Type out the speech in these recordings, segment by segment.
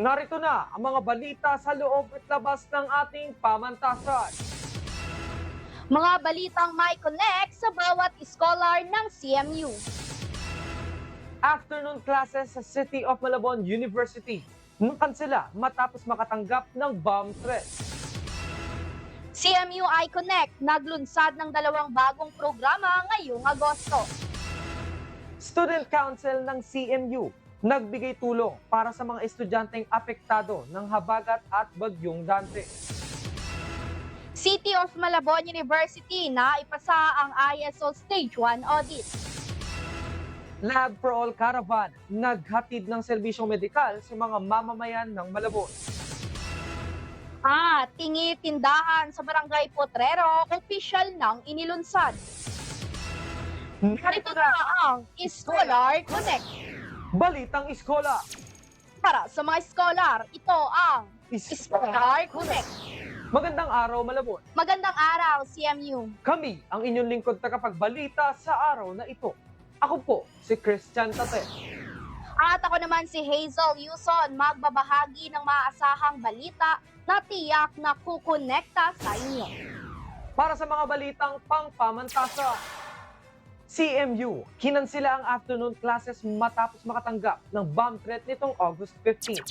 Narito na ang mga balita sa loob at labas ng ating pamantasan. Mga balitang may connect sa bawat scholar ng CMU. Afternoon classes sa City of Malabon University. Makansela matapos makatanggap ng bomb threat. CMU iConnect naglunsad ng dalawang bagong programa ngayong Agosto. Student Council ng CMU nagbigay tulong para sa mga estudyanteng apektado ng habagat at bagyong Dante. City of Malabon University na ipasa ang ISO Stage 1 audit. Lab for All Caravan naghatid ng serbisyong medikal sa mga mamamayan ng Malabon. At tingi tindahan sa Barangay Potrero, opisyal ng inilunsad. Narito na ang Scholar Connect. Balitang Iskola. Para sa mga scholar, ito ang Scholar Connect. Magandang araw, Malabon. Magandang araw, CMU. Kami ang inyong lingkod tagapagbalita sa araw na ito. Ako po, si Christian Tate. At ako naman si Hazel Yuson, magbabahagi ng maaasahang balita na tiyak na kukonekta sa inyo. Para sa mga balitang pangpamantasa. CMU, kinansila ang afternoon classes matapos makatanggap ng bomb threat nitong August 15.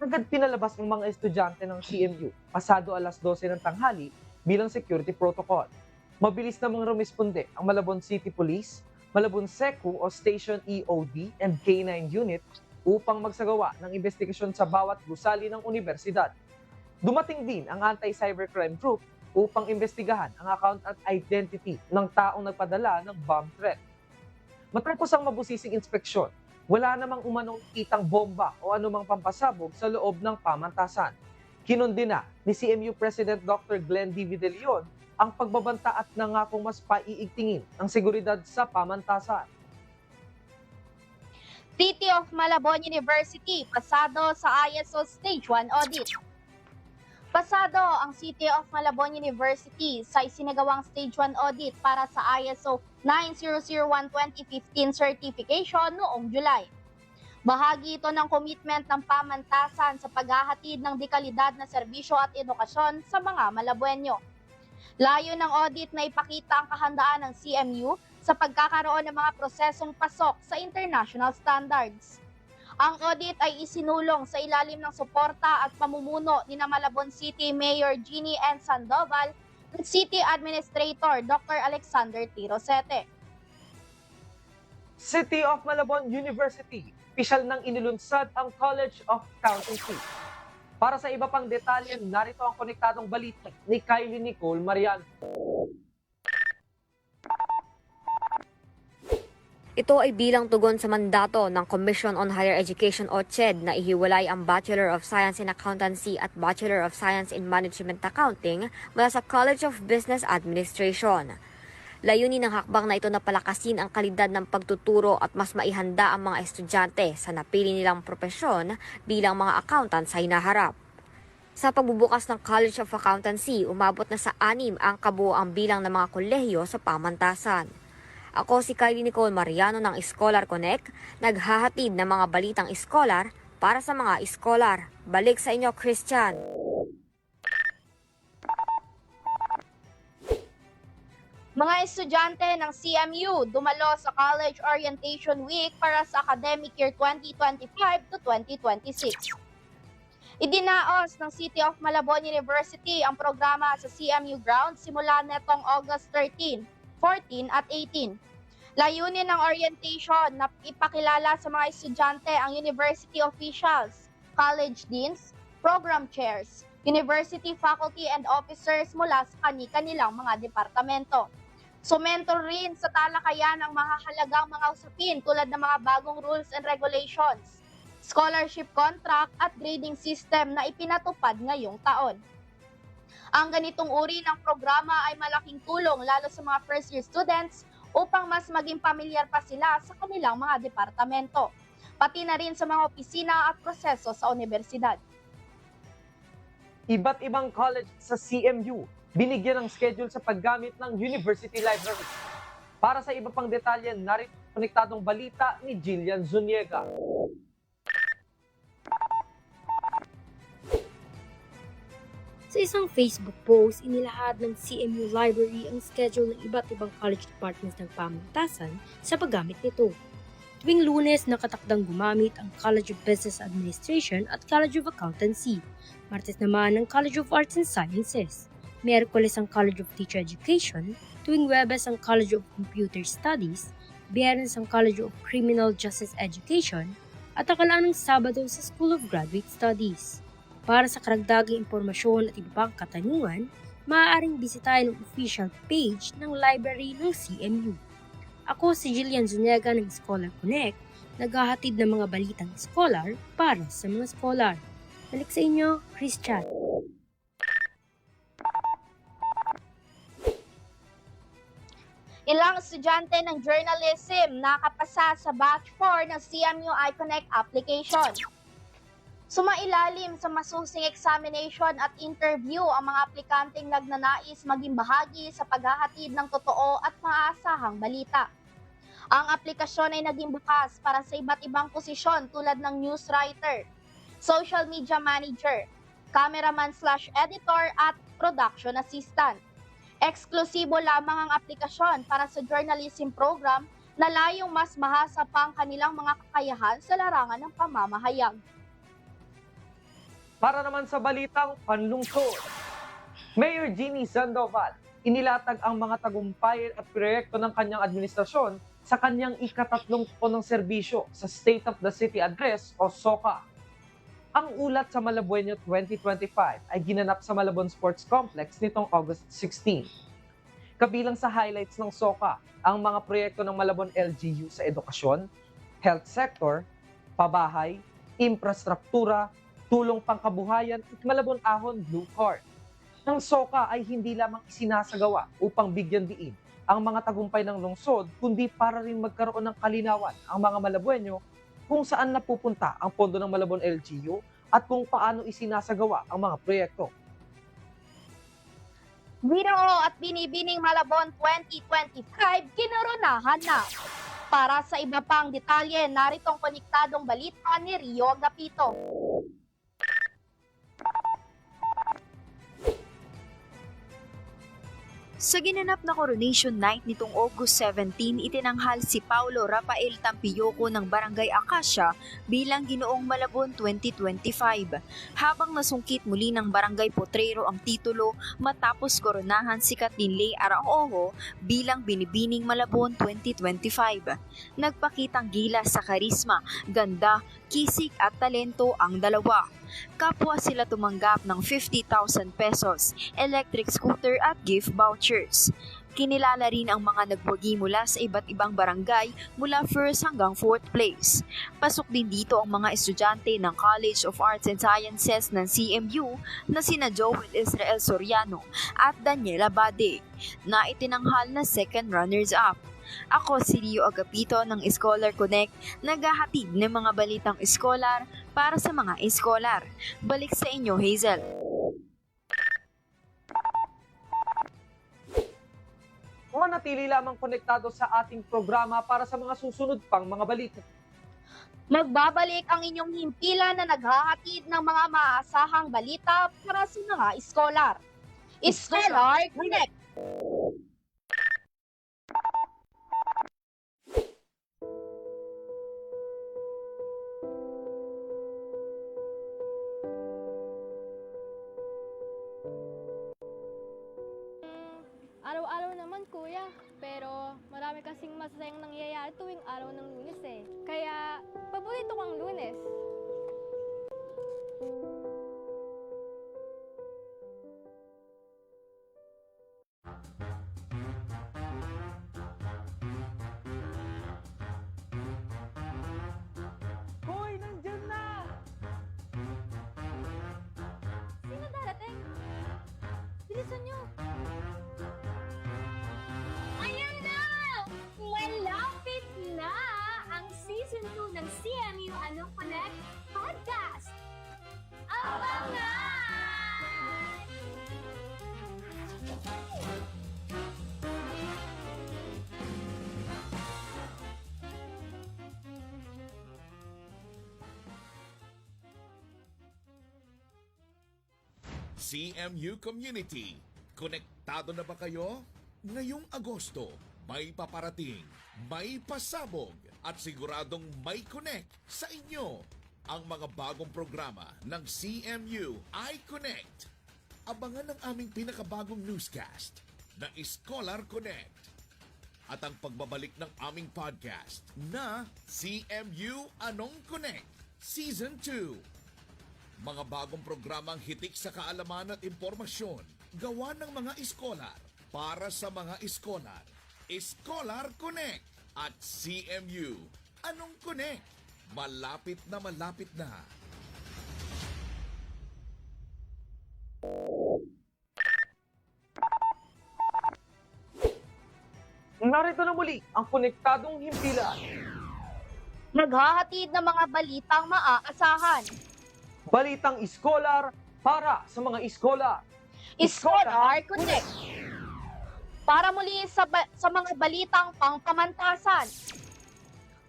Agad pinalabas ng mga estudyante ng CMU pasado alas 12 ng tanghali bilang security protocol. Mabilis namang rumisponde ang Malabon City Police, Malabon SECU o Station EOD and K9 Unit upang magsagawa ng investigasyon sa bawat gusali ng universidad. Dumating din ang Anti-Cybercrime Group upang imbestigahan ang account at identity ng taong nagpadala ng bomb threat. Matapos ang mabusising inspeksyon, wala namang umanong kitang bomba o anumang pampasabog sa loob ng pamantasan. Kinundi na ni CMU President Dr. Glenn D. De Leon ang pagbabanta at nangakong mas paiigtingin ang seguridad sa pamantasan. City of Malabon University, pasado sa ISO Stage 1 audit. Pasado ang City of Malabon University sa isinagawang Stage 1 audit para sa ISO 9001-2015 certification noong July. Bahagi ito ng commitment ng pamantasan sa paghahatid ng dekalidad na serbisyo at edukasyon sa mga Malabuenyo. Layo ng audit na ipakita ang kahandaan ng CMU sa pagkakaroon ng mga prosesong pasok sa international standards. Ang audit ay isinulong sa ilalim ng suporta at pamumuno ni Malabon City Mayor Jeannie N. Sandoval at City Administrator Dr. Alexander T. Rosete. City of Malabon University, pisyal nang inilunsad ang College of Accountancy. Para sa iba pang detalye, narito ang konektadong balita ni Kylie Nicole Mariano. Ito ay bilang tugon sa mandato ng Commission on Higher Education o CHED na ihiwalay ang Bachelor of Science in Accountancy at Bachelor of Science in Management Accounting mula sa College of Business Administration. Layunin ng hakbang na ito na palakasin ang kalidad ng pagtuturo at mas maihanda ang mga estudyante sa napili nilang propesyon bilang mga accountant sa hinaharap. Sa pagbubukas ng College of Accountancy, umabot na sa anim ang kabuoang bilang ng mga kolehiyo sa pamantasan. Ako si Kylie Nicole Mariano ng Scholar Connect, naghahatid ng mga balitang scholar para sa mga scholar. Balik sa inyo, Christian. Mga estudyante ng CMU dumalo sa College Orientation Week para sa academic year 2025 to 2026. Idinaos ng City of Malabon University ang programa sa CMU grounds simula netong August 13, 14 at 18. Layunin ng orientation na ipakilala sa mga estudyante ang university officials, college deans, program chairs, university faculty and officers mula sa kani-kanilang mga departamento. Sumento rin sa talakayan ang mahahalagang mga usapin tulad ng mga bagong rules and regulations, scholarship contract at grading system na ipinatupad ngayong taon. Ang ganitong uri ng programa ay malaking tulong lalo sa mga first year students upang mas maging pamilyar pa sila sa kanilang mga departamento, pati na rin sa mga opisina at proseso sa universidad. Iba't ibang college sa CMU binigyan ng schedule sa paggamit ng University Library. Para sa iba pang detalye, narito konektadong balita ni Jillian Zuniega. Sa isang Facebook post, inilahad ng CMU Library ang schedule ng iba't ibang college departments ng pamantasan sa paggamit nito. Tuwing lunes, nakatakdang gumamit ang College of Business Administration at College of Accountancy. Martes naman ang College of Arts and Sciences. Miyerkules ang College of Teacher Education. Tuwing Webes ang College of Computer Studies. Biyernes ang College of Criminal Justice Education. At akalaan ng Sabado sa School of Graduate Studies. Para sa karagdagang impormasyon at iba pang katanungan, maaaring bisitahin ang official page ng library ng CMU. Ako si Jillian Zuniga ng Scholar Connect, naghahatid ng mga balitang scholar para sa mga scholar. Balik sa inyo, Chris Chat. Ilang estudyante ng journalism nakapasa sa batch 4 ng CMU iConnect application. Sumailalim sa masusing examination at interview ang mga aplikanteng nagnanais maging bahagi sa paghahatid ng totoo at maaasahang balita. Ang aplikasyon ay naging bukas para sa iba't ibang posisyon tulad ng news writer, social media manager, cameraman slash editor at production assistant. Eksklusibo lamang ang aplikasyon para sa journalism program na layong mas mahasa pa ang kanilang mga kakayahan sa larangan ng pamamahayag. Para naman sa balitang panlungsod. Mayor Jeannie Sandoval, inilatag ang mga tagumpay at proyekto ng kanyang administrasyon sa kanyang ikatatlong taon ng serbisyo sa State of the City Address o SOCA. Ang ulat sa Malabueno 2025 ay ginanap sa Malabon Sports Complex nitong August 16. Kabilang sa highlights ng SOCA ang mga proyekto ng Malabon LGU sa edukasyon, health sector, pabahay, infrastruktura, tulong pangkabuhayan at Malabon Ahon Blue Card. Ang SOCA ay hindi lamang isinasagawa upang bigyan diin ang mga tagumpay ng lungsod, kundi para rin magkaroon ng kalinawan ang mga Malabuenyo kung saan napupunta ang pondo ng Malabon LGU at kung paano isinasagawa ang mga proyekto. Birao at Binibining Malabon 2025 kinoronahan na. Para sa iba pang detalye, naritong konektadong balita ni Rio Agapito. Sa ginanap na coronation night nitong August 17, itinanghal si Paulo Rafael Tampioco ng Barangay Acacia bilang Ginoong Malabon 2025. Habang nasungkit muli ng Barangay Potrero ang titulo matapos koronahan si Katinley Araojo bilang Binibining Malabon 2025. Nagpakitang gilas sa karisma, ganda, kisik at talento ang dalawa. Kapwa sila tumanggap ng 50,000 pesos, electric scooter at gift vouchers. Kinilala rin ang mga nagwagi mula sa iba't ibang barangay mula first hanggang fourth place. Pasok din dito ang mga estudyante ng College of Arts and Sciences ng CMU na sina Joel Israel Soriano at Daniela Bade na itinanghal na second runners-up. Ako si Rio Agapito ng Scholar Connect, naghahatid ng mga balitang scholar para sa mga scholar. Balik sa inyo, Hazel. Manatili lamang konektado sa ating programa para sa mga susunod pang mga balita. Magbabalik ang inyong himpilan na naghahatid ng mga maaasahang balita para sa mga scholar. Scholar Connect! Masasayang nangyayari tuwing araw ng lunes eh. Kaya, paborito kang lunes. CMU Community, konektado na ba kayo? Ngayong Agosto, may paparating, may pasabog, at siguradong may connect sa inyo ang mga bagong programa ng CMU iConnect. Abangan ang aming pinakabagong newscast na Scholar Connect at ang pagbabalik ng aming podcast na CMU Anong Connect Season 2. Mga bagong programang hitik sa kaalaman at impormasyon gawa ng mga iskolar para sa mga iskolar. Scholar Connect at CMU Anong Connect? Malapit na malapit na. Narito na muli ang konektadong himpilan. Naghahatid ng mga balitang maaasahan. Balitang iskolar para sa mga iskolar. Scholar Connect. Para muli sa, ba- sa mga balitang pangpamantasan.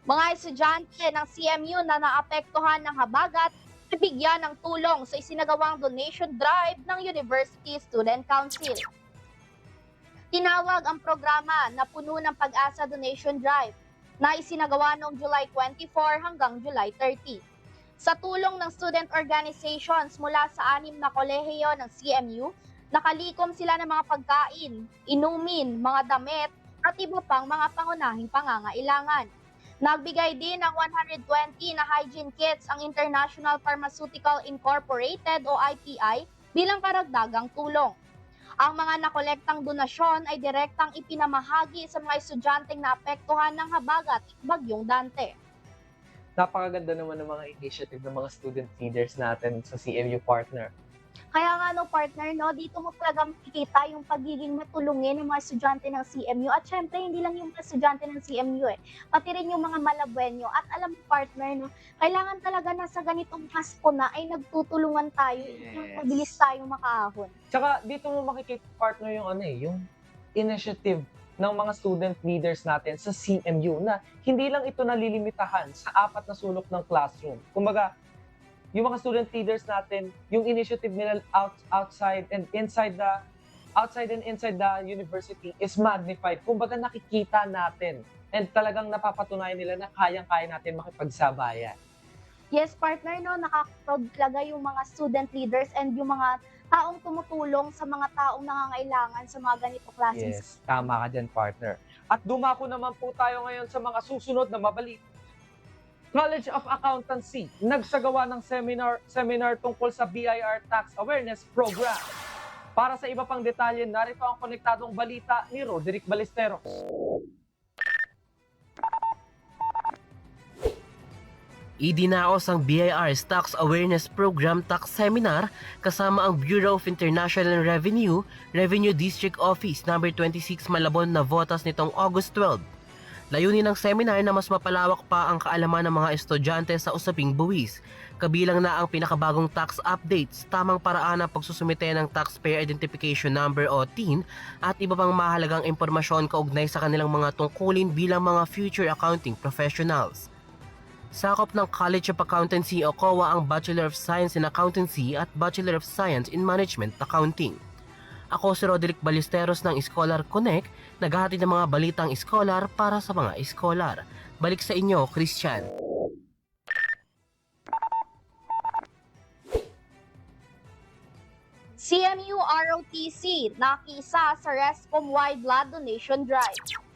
Mga estudyante ng CMU na naapektuhan ng habagat bigyan ng tulong sa isinagawang donation drive ng University Student Council. Tinawag ang programa na puno ng pag-asa donation drive na isinagawa noong July 24 hanggang July 30. Sa tulong ng student organizations mula sa anim na kolehiyo ng CMU, nakalikom sila ng mga pagkain, inumin, mga damit, at iba pang mga pangunahing pangangailangan. Nagbigay din ng 120 na hygiene kits ang International Pharmaceutical Incorporated o IPI bilang karagdagang tulong. Ang mga nakolektang donasyon ay direktang ipinamahagi sa mga estudyanteng naapektuhan ng habagat at bagyong Dante. Napakaganda naman ng mga initiative ng mga student leaders natin sa CMU partner. Kaya nga no partner, no, dito mo talaga makikita yung pagiging matulungin ng mga estudyante ng CMU. At syempre, hindi lang yung mga estudyante ng CMU eh. Pati rin yung mga malabuenyo. At alam mo partner, no, kailangan talaga na sa ganitong Pasko na ay nagtutulungan tayo. Yes. Mabilis tayong makaahon. Tsaka dito mo makikita partner yung ano eh, yung initiative ng mga student leaders natin sa CMU na hindi lang ito nalilimitahan sa apat na sulok ng classroom. Kumbaga, yung mga student leaders natin, yung initiative nila out, outside and inside the outside and inside the university is magnified. Kumbaga nakikita natin and talagang napapatunayan nila na kayang-kaya natin makipagsabayan. Yes, partner, no, nakaka-proud talaga yung mga student leaders and yung mga taong tumutulong sa mga taong nangangailangan sa mga ganito klaseng Yes, tama ka dyan, partner. At dumako naman po tayo ngayon sa mga susunod na mabalit. College of Accountancy, nagsagawa ng seminar, seminar tungkol sa BIR Tax Awareness Program. Para sa iba pang detalye, narito ang konektadong balita ni Roderick Balesteros. Idinaos ang BIR's Tax Awareness Program Tax Seminar kasama ang Bureau of International Revenue, Revenue District Office No. 26 Malabon na votas nitong August 12. Layunin ng seminar na mas mapalawak pa ang kaalaman ng mga estudyante sa usaping buwis, kabilang na ang pinakabagong tax updates, tamang paraan ng pagsusumite ng Taxpayer Identification Number o TIN at iba pang mahalagang impormasyon kaugnay sa kanilang mga tungkulin bilang mga future accounting professionals. Sakop ng College of Accountancy o COA ang Bachelor of Science in Accountancy at Bachelor of Science in Management Accounting. Ako si Roderick Ballesteros ng Scholar Connect, naghahatid ng mga balitang scholar para sa mga scholar. Balik sa inyo, Christian. CMU ROTC nakisa sa Rescom Wide Blood Donation Drive.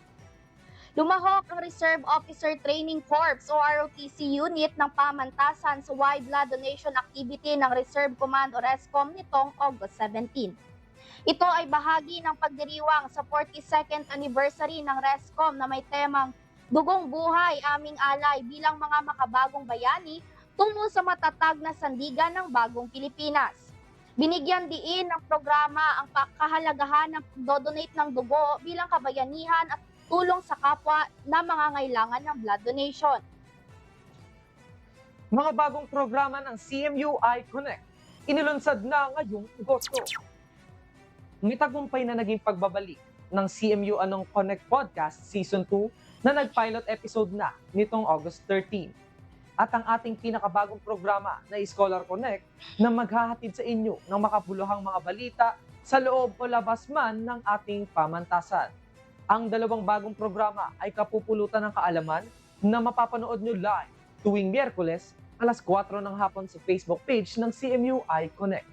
Lumahok ang Reserve Officer Training Corps o ROTC unit ng pamantasan sa Wide Blood Donation Activity ng Reserve Command o RESCOM nitong August 17. Ito ay bahagi ng pagdiriwang sa 42nd anniversary ng RESCOM na may temang Dugong Buhay Aming Alay bilang mga makabagong bayani tungo sa matatag na sandigan ng bagong Pilipinas. Binigyan diin ng programa ang kahalagahan ng pagdodonate ng dugo bilang kabayanihan at tulong sa kapwa na mga ngailangan ng blood donation. Mga bagong programa ng CMU iConnect, inilunsad na ngayong Agosto. May tagumpay na naging pagbabalik ng CMU Anong Connect Podcast Season 2 na nag-pilot episode na nitong August 13. at ang ating pinakabagong programa na Scholar Connect na maghahatid sa inyo ng makabuluhang mga balita sa loob o labas man ng ating pamantasan. Ang dalawang bagong programa ay kapupulutan ng kaalaman na mapapanood nyo live tuwing Miyerkules alas 4 ng hapon sa Facebook page ng CMU iConnect.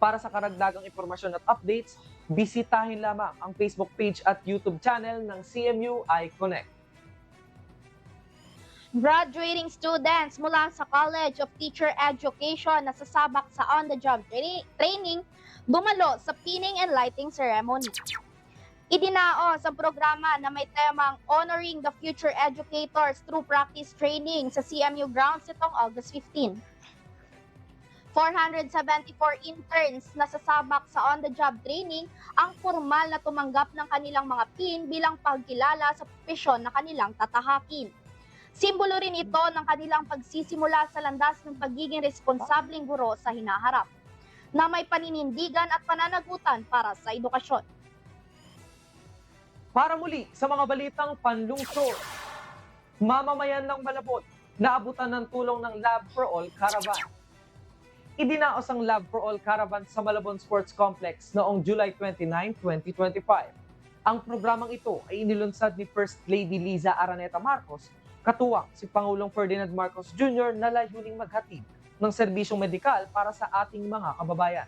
Para sa karagdagang impormasyon at updates, bisitahin lamang ang Facebook page at YouTube channel ng CMU iConnect. Graduating students mula sa College of Teacher Education na sasabak sa on-the-job tra- training dumalo sa pinning and lighting ceremony. Idinaos ang programa na may temang Honoring the Future Educators through Practice Training sa CMU grounds itong August 15. 474 interns na sasabak sa on-the-job training ang formal na tumanggap ng kanilang mga PIN bilang pagkilala sa profesyon na kanilang tatahakin. Simbolo rin ito ng kanilang pagsisimula sa landas ng pagiging responsableng guro sa hinaharap, na may paninindigan at pananagutan para sa edukasyon. Para muli sa mga balitang panlungsod, mamamayan ng Malabon naabutan ng tulong ng Lab for All Caravan. Idinaos ang Lab for All Caravan sa Malabon Sports Complex noong July 29, 2025. Ang programang ito ay inilunsad ni First Lady Liza Araneta Marcos, katuwang si Pangulong Ferdinand Marcos Jr. na layuning maghatid ng serbisyong medikal para sa ating mga kababayan.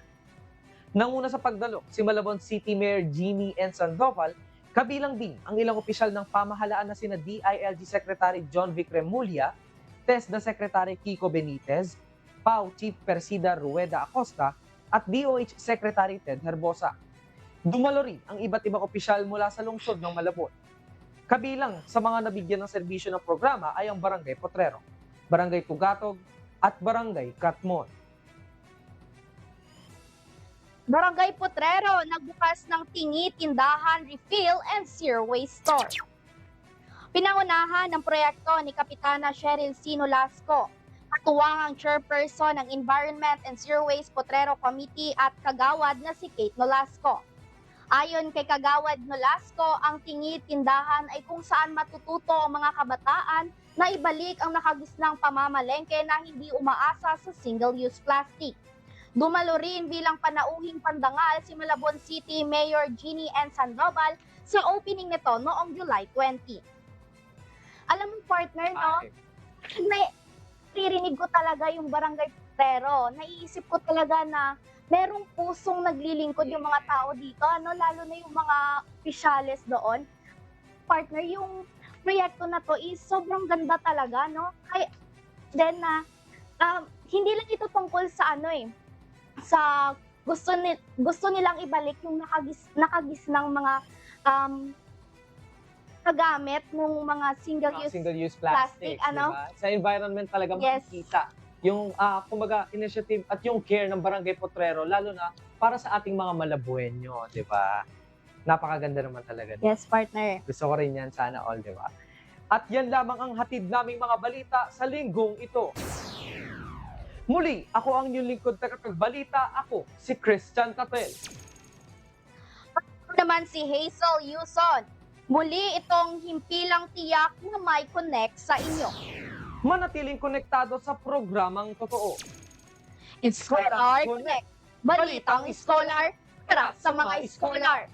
Nanguna sa pagdalo si Malabon City Mayor Jeannie N. Sandoval Kabilang din ang ilang opisyal ng pamahalaan na sina DILG Secretary John Vic Remulla, TESDA Secretary Kiko Benitez, PAO Chief Persida Rueda Acosta, at DOH Secretary Ted Herbosa. Dumalo rin ang iba't ibang opisyal mula sa lungsod ng Malabon. Kabilang sa mga nabigyan ng serbisyo ng programa ay ang Barangay Potrero, Barangay Tugatog, at Barangay Katmon. Barangay Potrero nagbukas ng tingi, tindahan, refill, and zero waste store. Pinangunahan ng proyekto ni Kapitana Cheryl Sino Lasco, katuwang ang chairperson ng Environment and Zero Waste Potrero Committee at kagawad na si Kate Nolasco. Ayon kay Kagawad Nolasco, ang tingi tindahan ay kung saan matututo ang mga kabataan na ibalik ang nakagisnang pamamalengke na hindi umaasa sa single-use plastic. Dumalo rin bilang panauhing pandangal si Malabon City Mayor Jeannie N. Sandoval sa opening nito noong July 20. Alam mo partner, no? na ririnig ko talaga yung barangay pero naiisip ko talaga na merong pusong naglilingkod yung mga tao dito, ano, lalo na yung mga opisyalis doon. Partner, yung proyekto na to is sobrang ganda talaga, no? Kaya, then na, um, hindi lang ito tungkol sa ano eh, sa gusto ni gusto nilang ibalik yung nakagis nakagis ng mga um kagamit ng mga single Mga use single-use plastic, plastics, ano? diba? Sa environment talaga Yes. makikita yung, ah, kumbaga, initiative at yung care ng Barangay Potrero, lalo na para sa ating mga malabuenyo, di ba? Napakaganda naman talaga. Yes, partner. Gusto ko rin yan, sana all, di ba? At yan lamang ang hatid naming mga balita sa linggong ito. Muli, ako ang inyong lingkod tagapagbalita. Ako, si Christian Capel. Ako naman si Hazel Yuson. Muli itong himpilang tiyak na may connect sa inyo. Manatiling konektado sa programang totoo. Scholar Connect. Balitang Scholar para sa mga Scholar.